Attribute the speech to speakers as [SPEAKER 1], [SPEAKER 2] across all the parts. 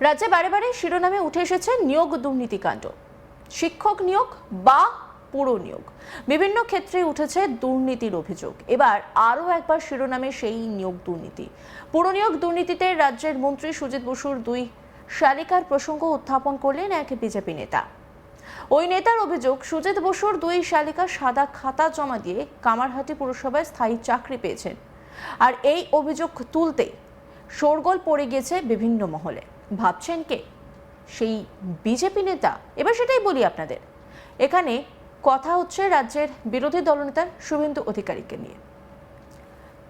[SPEAKER 1] রাজ্যে বারে বারে শিরোনামে উঠে এসেছে নিয়োগ দুর্নীতিকাণ্ড শিক্ষক নিয়োগ বা পুরো নিয়োগ। বিভিন্ন ক্ষেত্রে উঠেছে দুর্নীতির অভিযোগ। এবার আরও একবার শিরোনামে সেই নিয়োগ দুর্নীতি। পুরো নিয়োগ দুর্নীতিতে রাজ্যের মন্ত্রী সুজিত বসুর দুই শালিকার প্রসঙ্গ উত্থাপন করলেন এক বিজেপি নেতা। ওই নেতার অভিযোগ, সুজিত বসুর দুই শালিকা সাদা খাতা জমা দিয়ে কামারহাটি পুরসভায় স্থায়ী চাকরি পেয়েছেন। আর এই অভিযোগ তুলতে শোরগোল পড়ে গেছে বিভিন্ন মহলে। ভাবছেন কে? সেই বিজেপি নেতা। এবার সেটাই বলি আপনাদের। এখানে কথা হচ্ছে রাজ্যের বিরোধী দলনেতা শুভেন্দু অধিকারীকে নিয়ে।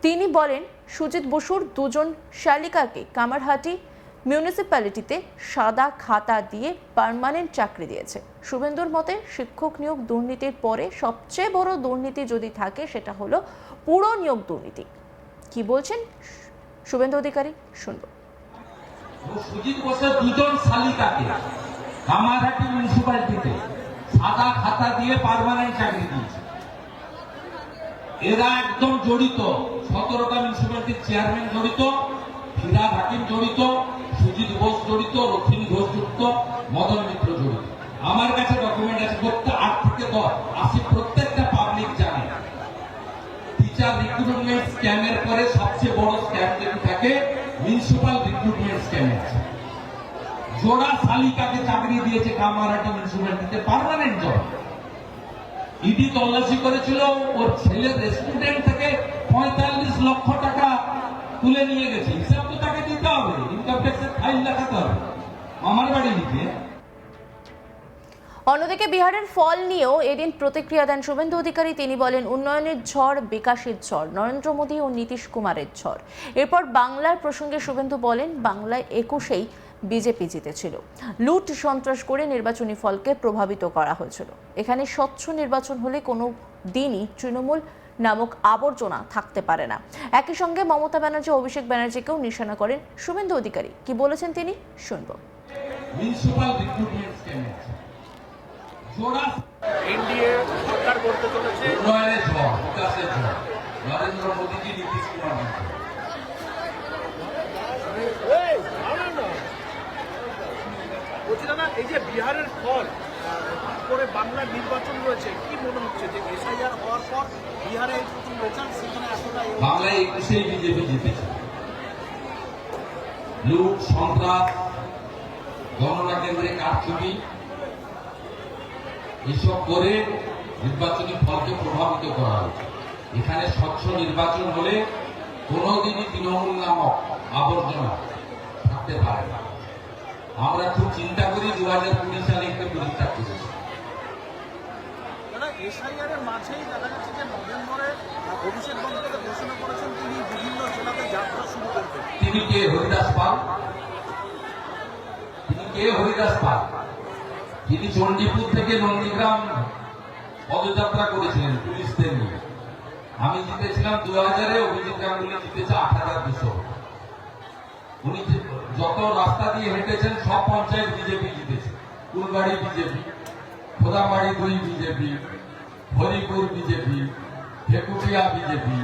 [SPEAKER 1] তিনি বলেন, সুজিত বসুর দুজন শালিকাকে কামারহাটি মিউনিসিপ্যালিটিতে সাদা খাতা দিয়ে পার্মানেন্ট চাকরি দিয়েছে। শুভেন্দুর মতে শিক্ষক নিয়োগ দুর্নীতির পরে সবচেয়ে বড় দুর্নীতি যদি থাকে, সেটা হলো পুরো নিয়োগ দুর্নীতি। কি বলছেন শুভেন্দু অধিকারী? শুনব।
[SPEAKER 2] সুজিত বসে দুজন শালিকাকে, কামারহাটি মিউনিসিপ্যালিটিতে সাদা খাতা দিয়ে পারমানেন্ট চাকরি দিয়েছে। এরা একদম জড়িত সতেরোটা মিউনিসিপ্যালিটির চেয়ারম্যান জড়িত ফিরাদ হাকিম জড়িত, সুজিত বোস জড়িত, রথিনী ঘোষ জড়িত মদন মিত্র জড়িত আমার কাছে ডকুমেন্ট আছে প্রত্যেক আট থেকে দশ আশি প্রত্যেকটা পাবলিক জানে টিচার রিক্রুটমেন্ট স্ক্যামের পরে সবচেয়ে বড় স্ক্যাম যেটি থাকে মিউনিসিপাল রিক্রুটমেন্ট স্ক্যাম আছে জোড়া শালিকাকে চাকরি দিয়েছে কামারহাটি মিউনিসিপ্যালিটিতে পার্মানেন্ট জব ইডি তল্লাশি করেছিল, ওর ছেলের রেস্টুরেন্ট থেকে পঁয়তাল্লিশ লক্ষ টাকা তুলে নিয়ে গেছে। হিসাব তো তাকে দিতে হবে ইনকাম ট্যাক্সের ফাইল দেখাতে হবে। আমার বাড়ি নিতে
[SPEAKER 1] অন্যদিকে বিহারের ফল নিয়েও এদিন প্রতিক্রিয়া দেন শুভেন্দু অধিকারী। তিনি বলেন, উন্নয়নের ঝড় বিকাশের ঝড়, নরেন্দ্র মোদী ও নীতিশ কুমারের ঝড়। এরপর বাংলার প্রসঙ্গে শুভেন্দু বলেন, বাংলায় একুশেই বিজেপি জিতেছিল। লুট সন্ত্রাস করে নির্বাচনী ফলকে প্রভাবিত করা হয়েছিল। এখানে স্বচ্ছ নির্বাচন হলে কোনো দিনই তৃণমূল নামক আবর্জনা থাকতে পারে না। একই সঙ্গে মমতা ব্যানার্জি অভিষেক ব্যানার্জিকেও নিশানা করেন শুভেন্দু অধিকারী। কি বলেছেন তিনি? শুনব।
[SPEAKER 2] মিউনিসিপাল রিক্রুটমেন্ট স্ক্যাম আছে। জোড়া
[SPEAKER 3] এনডিএ সরকার করতে চলেছে।
[SPEAKER 2] নরেন্দ্র মোদীজি নীতিশ কুমার জি।
[SPEAKER 3] এই, দাঁড়ান না। বলছি দাদা, এই যে বিহারের ফল করে বাংলার নির্বাচন রয়েছে, কি মনে হচ্ছে যে এসআইআর হওয়ার পর বিহারে
[SPEAKER 2] বাংলায় একুশেই বিজেপি জিতেছে। লুট, সন্ত্রাস, গণনা কেন্দ্রে কারচুপি, এসব করে নির্বাচনী ফলকে প্রভাবিত করা হয়েছে। এখানে স্বচ্ছ নির্বাচন হলে কোনোদিনই তৃণমূল নামক আবর্জনা থাকতে পারে না। আমরা খুব চিন্তা করি দু হাজার কুড়ি সালে একটা পরীক্ষা করেছি
[SPEAKER 3] দাদা মাঝেই দেখা যাচ্ছে যে নভেম্বরে অভিষেক বন্দ্যোপাধ্যায় ঘোষণা করেছেন তিনি বিভিন্ন জেলাতে যাত্রা শুরু করবেন।
[SPEAKER 2] তিনি কে? হরিদাস পাল। তিনি কে? হরিদাস পাল। তিনি চণ্ডীপুর থেকে নন্দীগ্রাম পদযাত্রা করেছিলেন পুলিশদের নিয়ে। আমি জিতেছিলাম দু হাজারে অভিজিৎ গাঙ্গুলি জিতেছে আট হাজার দুশো। উনি যত রাস্তা দিয়ে হেঁটেছেন, সব পঞ্চায়েত বিজেপি জিতেছে। ফুলবাড়ি বিজেপি খোদাবাড়ি দুই BJP, Haripur BJP Thekutia BJP,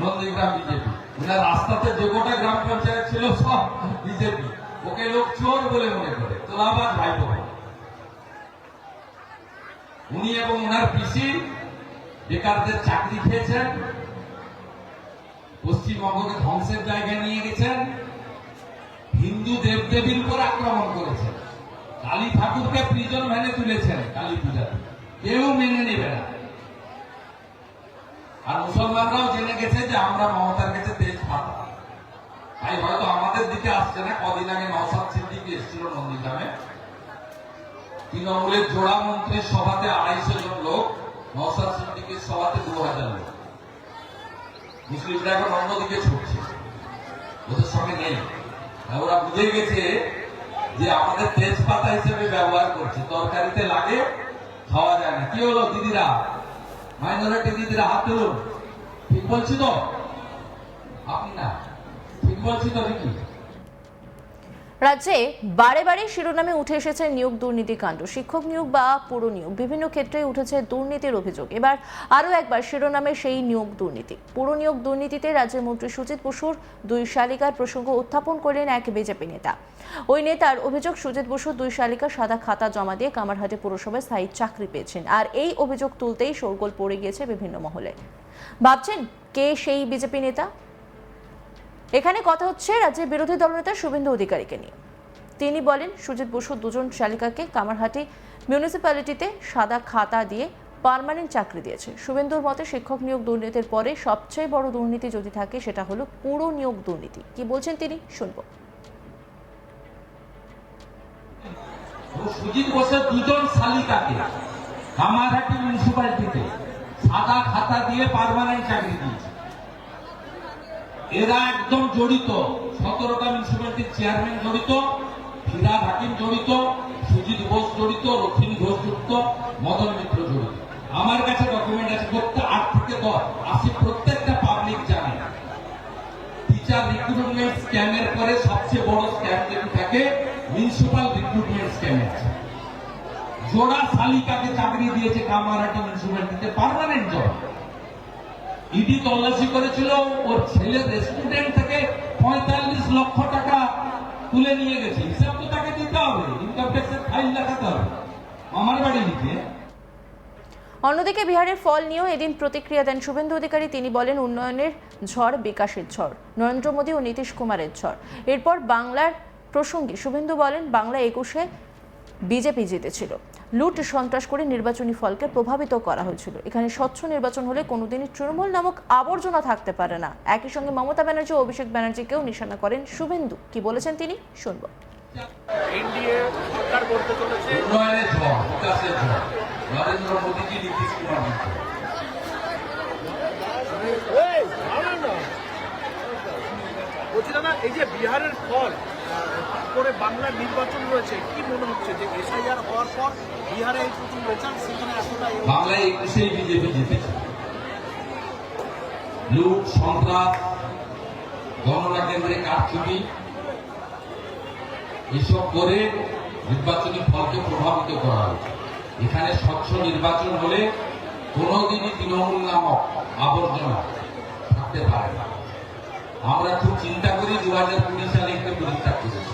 [SPEAKER 2] Nandigram BJP. রাস্তাতে যে গোটা গ্রাম পঞ্চায়েত ছিল, সব বিজেপি। ওকে লোক চোর বলে মনে করে। তোলাবাদ ভাইপো উনি এবং ওনার পিসি বেকারদের চাকরি খেয়েছেন, পশ্চিমবঙ্গকে ধ্বংসের জায়গায় নিয়ে গেছেন। হিন্দু দেবদেবীর উপর আক্রমণ করেছেন কালী ঠাকুরকে প্রিজন ভ্যানে তুলেছেন, কালী পূজাতে কেউ মেনে নেবে না। আর মুসলমানরাও জেনে গেছে যে আমরা মমতার কাছে তেজ পাতা তাই হয়তো আমাদের দিকে আসছে না। কদিন আগে নওসাদ সিদ্দিকি এসেছিল নন্দীগ্রামে। তৃণমূলের জোড়া মন্ত্রীর সভাতে আড়াইশো জন লোক নওসাদ সিদ্দিকির সভাতে দু হাজার লোক। মুসলিমরা এখন অন্যদিকে ছুটছে। ওদের সঙ্গে নেই। ওরা বুঝে গেছে যে আমাদের তেজপাতা হিসেবে ব্যবহার করছে। তরকারিতে লাগে, খাওয়া যায় না। কি হলো দিদিরা? মাইনরিটি দিদিরা, হাত তুলুন। ঠিক বলছি তো? আপনি না। ঠিক বলছি তো নাকি
[SPEAKER 1] রাজ্যে বারে বারে শিরোনামে উঠে এসেছে নিয়োগ দুর্নীতিকাণ্ড শিক্ষক নিয়োগ বা পুরো নিয়োগ, বিভিন্ন ক্ষেত্রে উঠেছে দুর্নীতির অভিযোগ। এবার আরও একবার শিরোনামে সেই নিয়োগ দুর্নীতি। পুরো নিয়োগ দুর্নীতিতে রাজ্যের মন্ত্রী সুজিত বসুর দুই শালিকার প্রসঙ্গ উত্থাপন করলেন এক বিজেপি নেতা। ওই নেতার অভিযোগ, সুজিত বসুর দুই শালিকা সাদা খাতা জমা দিয়ে কামারহাটে পুরসভায় স্থায়ী চাকরি পেয়েছেন। আর এই অভিযোগ তুলতেই শোরগোল পড়ে গিয়েছে বিভিন্ন মহলে। ভাবছেন কে সেই বিজেপি নেতা? এখানে কথা হচ্ছে রাজ্যের বিরোধী দলনেতা শুভেন্দু অধিকারীকে নিয়ে। তিনি বলেন, সুজিত বসু দুজন শালিকাকে কামারহাটি মিউনিসিপ্যালিটিতে সাদা খাতা দিয়ে পার্মানেন্ট চাকরি দিয়েছে। শুভেন্দুর মতে শিক্ষক নিয়োগ দুর্নীতির পরে সবচেয়ে বড় দুর্নীতি যদি থাকে, সেটা হলো পুরো নিয়োগ দুর্নীতি। কি বলছেন তিনি? শুনব।
[SPEAKER 2] সুজিত বোসের দুজন শালিকাকে কামারহাটি মিউনিসিপালিটিতে সাদা খাতা দিয়ে পার্মানেন্ট চাকরি দিয়েছে। এরা একদম জড়িত, সতেরোটা মিউনিসিপালিটির চেয়ারম্যান জড়িত ফিরাদ হাকিম জড়িত, সুজিত বোস জড়িত, রথিনী ঘোষ জড়িত মদন মিত্র জড়িত। আমার কাছে ডকুমেন্ট আছে, প্রত্যেক আট থেকে দশ আশি প্রত্যেকটা পাবলিক জানে। টিচার রিক্রুটমেন্ট স্ক্যামের পরে সবচেয়ে বড় স্ক্যাম যেটি থাকে মিউনিসিপাল রিক্রুটমেন্ট স্ক্যাম আছে। জোড়া শালিকাকে চাকরি দিয়েছে কামারহাটি মিউনিসিপালিটিতে পার্মানেন্ট জব ইডি তল্লাশি করেছিল, ওর ছেলের রেস্টুরেন্ট থেকে পঁয়তাল্লিশ লক্ষ টাকা তুলে নিয়ে গেছে। হিসাব তো তাকে দিতে হবে ইনকাম ট্যাক্সের ফাইল দেখাতে হবে। আমার বাড়ি নিতে
[SPEAKER 1] অন্যদিকে বিহারের ফল নিয়েও এদিন প্রতিক্রিয়া দেন শুভেন্দু অধিকারী। তিনি বলেন, উন্নয়নের ঝড় বিকাশের ঝড়, নরেন্দ্র মোদী ও নীতিশ কুমারের ঝড়। এরপর বাংলার প্রসঙ্গে শুভেন্দু বলেন, বাংলা একুশে বিজেপি জিতেছিল। লুট সন্ত্রাস করে নির্বাচনী ফলকে প্রভাবিত করা হয়েছিল। এখানে স্বচ্ছ নির্বাচন হলে কোনোদিনই তৃণমূল নামক আবর্জনা থাকতে পারে না। একই সঙ্গে মমতা ব্যানার্জি ও অভিষেক ব্যানার্জিকেও নিশানা করেন শুভেন্দু। কি বলেছেন তিনি? শুনব।
[SPEAKER 3] এনডিএ সরকার করতে চলেছে।
[SPEAKER 2] উন্নয়নের ঝড় বিকাশের ঝড়। নরেন্দ্র মোদীজি নীতিশ কুমার
[SPEAKER 3] বলছি দাদা এই যে বিহারের ফল করে বাংলার নির্বাচন রয়েছে, কি মনে হচ্ছে যে এসআইআর হওয়ার পর বিহারে এই প্রথম সেখানে
[SPEAKER 2] বাংলায় বিজেপি জিতেছে। লুট, সন্ত্রাস, গণনা কেন্দ্রে কারচুপি, এসব করে নির্বাচনী ফলকে প্রভাবিত করা হয়েছে। এখানে স্বচ্ছ নির্বাচন হলে কোনোদিনই তৃণমূল নামক আবর্জনা থাকতে পারে না। আমরা খুব চিন্তা করি দু হাজার কুড়ি সালে একটা পরীক্ষা করেছি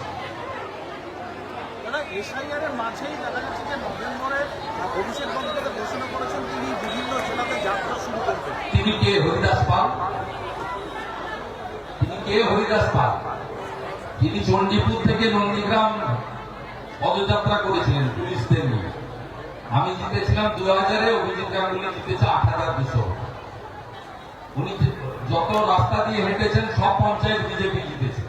[SPEAKER 3] দাদা মাঝেই দেখা যাচ্ছে যে নভেম্বরে অভিষেক বন্দ্যোপাধ্যায় ঘোষণা করেছেন তিনি বিভিন্ন জেলাতে যাত্রা শুরু করবেন।
[SPEAKER 2] তিনি কে? হরিদাস পাল। তিনি কে? হরিদাস পাল। তিনি চণ্ডীপুর থেকে নন্দীগ্রাম পদযাত্রা করেছিলেন পুলিশদের নিয়ে। আমি জিতেছিলাম দু হাজারে অভিজিৎ গাঙ্গুলি জিতেছে আট হাজার দুশো। উনি যত রাস্তা দিয়ে হেঁটেছেন, সব পঞ্চায়েত বিজেপি জিতেছে।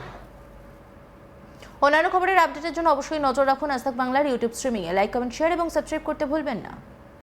[SPEAKER 1] অন্যান্য খবরের আপডেটের জন্য অবশ্যই নজর রাখুন আজ বাংলার ইউটিউব স্ট্রিমিংয়ে লাইক কমেন্ট শেয়ার এবং সাবস্ক্রাইব করতে ভুলবেন না।